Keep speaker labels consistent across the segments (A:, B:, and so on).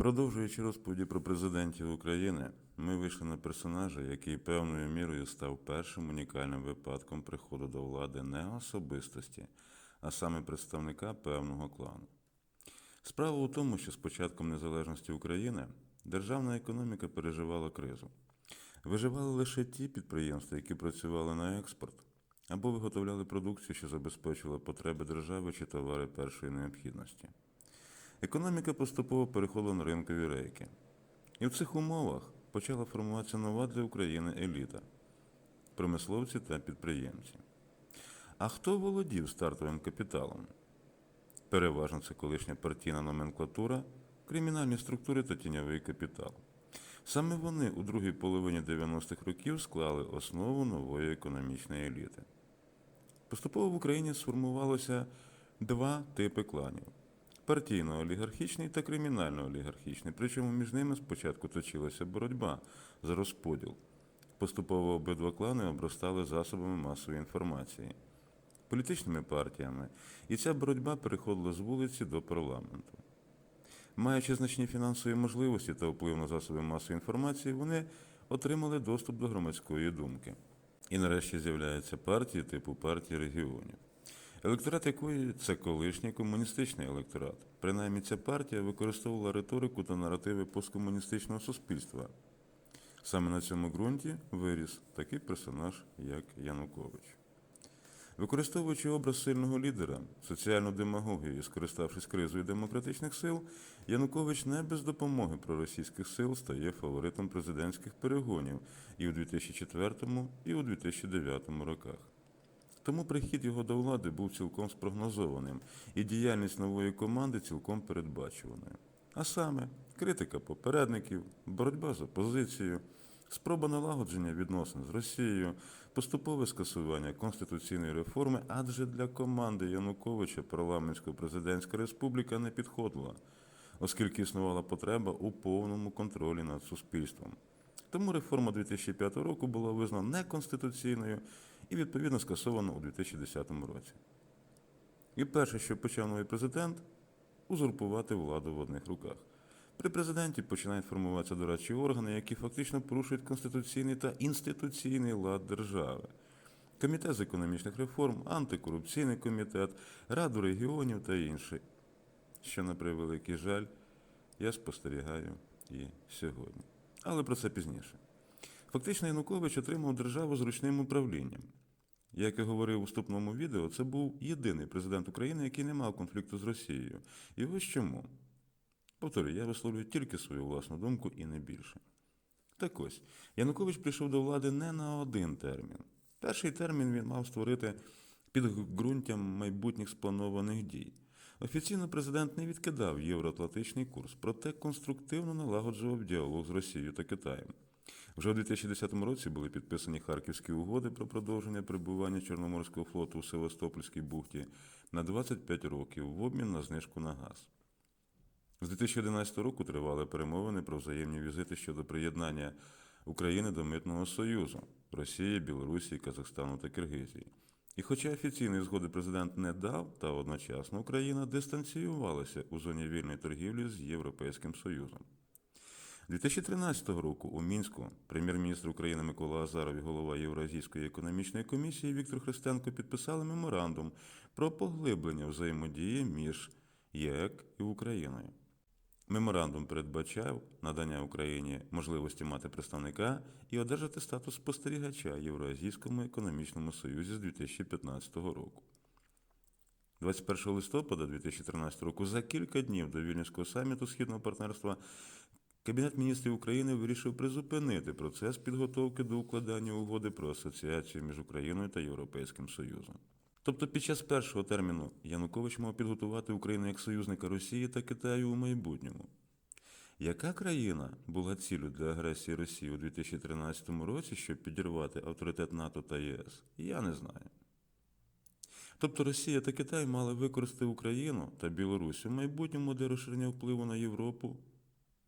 A: Продовжуючи розповіді про президентів України, ми вийшли на персонажа, який певною мірою став першим унікальним випадком приходу до влади не особистості, а саме представника певного клану. Справа у тому, що з початком незалежності України державна економіка переживала кризу. Виживали лише ті підприємства, які працювали на експорт, або виготовляли продукцію, що забезпечувала потреби держави чи товари першої необхідності. Економіка поступово переходила на ринкові рейки. І в цих умовах почала формуватися нова для України еліта промисловці та підприємці. А хто володів стартовим капіталом? Переважно це колишня партійна номенклатура, кримінальні структури та тіньовий капітал. Саме вони у другій половині 90-х років склали основу нової економічної еліти. Поступово в Україні сформувалося два типи кланів партійно-олігархічний та кримінально-олігархічний, причому між ними спочатку точилася боротьба за розподіл. Поступово обидва клани обростали засобами масової інформації, політичними партіями, і ця боротьба переходила з вулиці до парламенту. Маючи значні фінансові можливості та вплив на засоби масової інформації, вони отримали доступ до громадської думки. І нарешті з'являються партії типу партії регіонів. Електорат якої це колишній комуністичний електорат. Принаймні ця партія використовувала риторику та наративи посткомуністичного суспільства. Саме на цьому ґрунті виріс такий персонаж, як Янукович. Використовуючи образ сильного лідера, соціальну демагогію і скориставшись кризою демократичних сил, Янукович не без допомоги проросійських сил стає фаворитом президентських перегонів і у 2004, і у 2009 роках. Тому прихід його до влади був цілком спрогнозованим, і діяльність нової команди цілком передбачуваною. А саме критика попередників, боротьба з опозицією, спроба налагодження відносин з Росією, поступове скасування конституційної реформи, адже для команди Януковича парламентсько-президентська республіка не підходила, оскільки існувала потреба у повному контролі над суспільством. Тому реформа 2005 року була визнана неконституційною і відповідно скасована у 2010 році. І перше, що почав новий президент, узурпувати владу в одних руках. При президенті починають формуватися дорадчі органи, які фактично порушують конституційний та інституційний лад держави. Комітет з економічних реформ, антикорупційний комітет, Раду регіонів та інші. Що, на превеликий жаль, я спостерігаю і сьогодні. Але про це пізніше. Фактично, Янукович отримав державу з ручним управлінням. Як я говорив у вступному відео, це був єдиний президент України, який не мав конфлікту з Росією. І ось чому. Повторюю, я висловлюю тільки свою власну думку і не більше. Так ось, Янукович прийшов до влади не на один термін. Перший термін він мав створити підґрунтям майбутніх спланованих дій. Офіційно президент не відкидав євроатлантичний курс, проте конструктивно налагоджував діалог з Росією та Китаєм. Вже у 2010 році були підписані Харківські угоди про продовження перебування Чорноморського флоту у Севастопольській бухті на 25 років в обмін на знижку на газ. З 2011 року тривали перемовини про взаємні візити щодо приєднання України до Митного Союзу Росії, Білорусі, Казахстану та Киргизії. І хоча офіційної згоди президент не дав, та одночасно Україна дистанціювалася у зоні вільної торгівлі з Європейським Союзом. 2013 року у Мінську прем'єр-міністр України Микола Азаров і голова Євразійської економічної комісії Віктор Христенко підписали меморандум про поглиблення взаємодії між ЄЕК і Україною. Меморандум передбачав надання Україні можливості мати представника і одержати статус спостерігача Євразійському економічному союзі з 2015 року. 21 листопада 2013 року, за кілька днів до Вільнюського саміту Східного партнерства, Кабінет міністрів України вирішив призупинити процес підготовки до укладання угоди про асоціацію між Україною та Європейським Союзом. Тобто під час першого терміну Янукович мав підготувати Україну як союзника Росії та Китаю у майбутньому. Яка країна була ціллю для агресії Росії у 2013 році, щоб підірвати авторитет НАТО та ЄС? Я не знаю. Тобто Росія та Китай мали використати Україну та Білорусь у майбутньому для розширення впливу на Європу,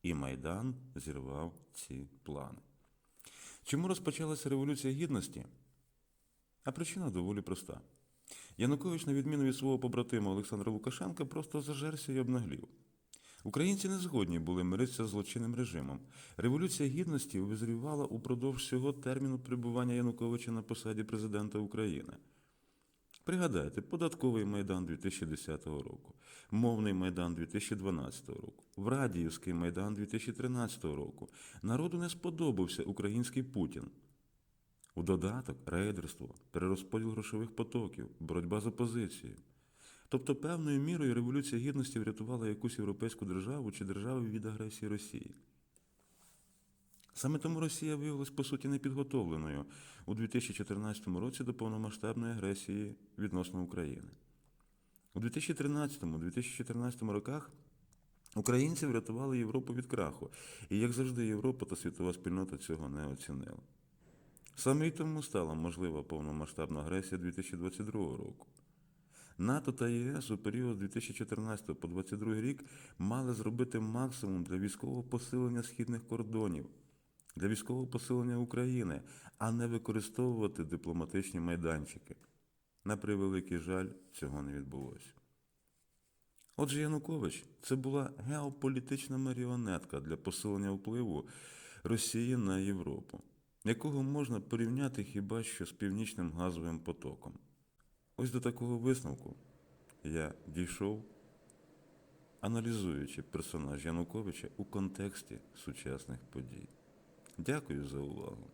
A: і Майдан зірвав ці плани. Чому розпочалася Революція Гідності? А причина доволі проста. Янукович, на відміну від свого побратима Олександра Лукашенка, просто зажерся і обнаглів. Українці не згодні були миритися з злочинним режимом. Революція гідності визрівала упродовж всього терміну перебування Януковича на посаді президента України. Пригадайте, податковий майдан 2010 року, мовний майдан 2012 року, Врадіївський майдан 2013 року. Народу не сподобався український Путін. У додаток рейдерство, перерозподіл грошових потоків, боротьба з опозицією. Тобто певною мірою Революція Гідності врятувала якусь європейську державу чи держави від агресії Росії. Саме тому Росія виявилась по суті непідготовленою у 2014 році до повномасштабної агресії відносно України. У 2013-2014 роках українці врятували Європу від краху, і, як завжди, Європа та світова спільнота цього не оцінила. Саме й тому стала можлива повномасштабна агресія 2022 року. НАТО та ЄС у період 2014 по 2022 рік мали зробити максимум для військового посилення східних кордонів, для військового посилення України, а не використовувати дипломатичні майданчики. На превеликий жаль, цього не відбулося. Отже, Янукович це була геополітична маріонетка для посилення впливу Росії на Європу, якого можна порівняти хіба що з північним газовим потоком. Ось до такого висновку я дійшов, аналізуючи персонаж Януковича у контексті сучасних подій. Дякую за увагу.